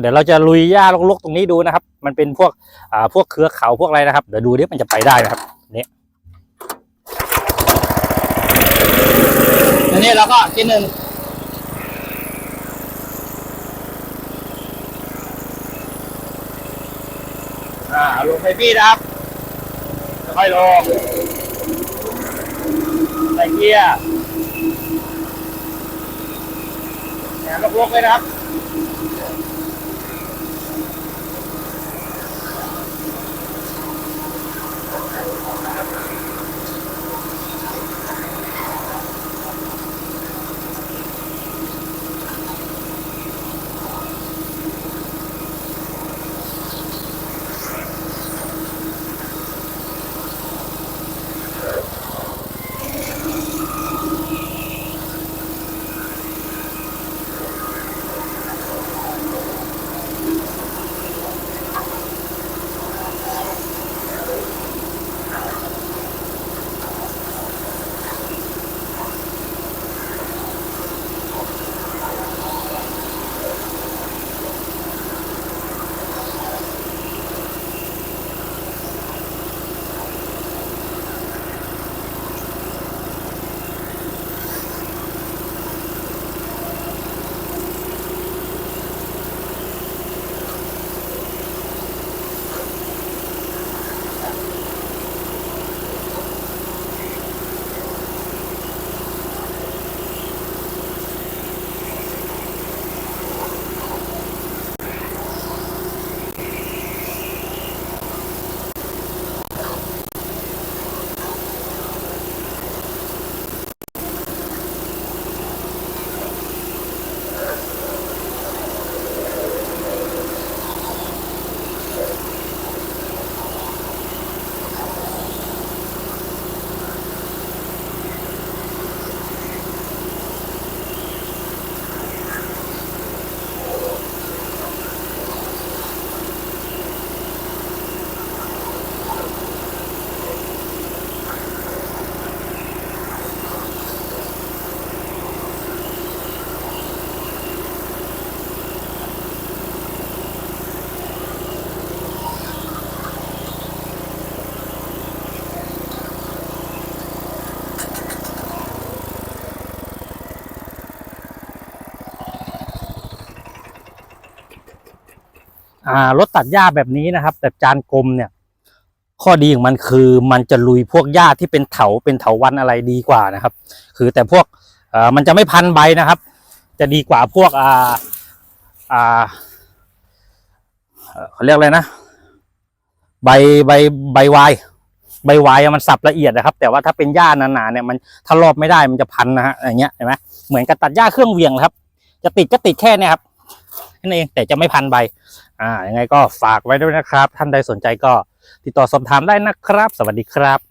เดี๋ยวเราจะลุยหญ้ารกๆตรงนี้ดูนะครับ มันเป็นพวกอ่าพวกเครือเขาพวกอะไรนะครับ เดี๋ยวดูดิมันจะไปได้นะครับนี่อันนี้เราก็กินหนึ่งอ่าลงไปพี่นะครับค่อยลงใส่เกียร์แหนลกๆเลยนะครับ รถตัดหญ้าแบบนี้นะครับ แบบจานกลมเนี่ย ข้อดีของมันคือมันจะลุยพวกหญ้าที่เป็นเถาเป็นเถาวันอะไรดีกว่านะครับ คือแต่พวกมันจะไม่พันใบนะครับ จะดีกว่าพวกอ่าอ่าเขาเรียกอะไรนะ ใบใบใบวายใบวายมันสับละเอียดนะครับ แต่ว่าถ้าเป็นหญ้าหนาๆเนี่ยมันถ้ารอบไม่ได้มันจะพันนะฮะอย่างเงี้ยเห็นไหมเหมือนกับตัดหญ้าเครื่องเวียงครับ จะติดก็ติดแค่นี้ครับนั่นเองแต่จะไม่พันใบ อ่ายังไงก็ฝากไว้ด้วยนะครับ ท่านใดสนใจก็ติดต่อสอบถามได้นะครับ สวัสดีครับ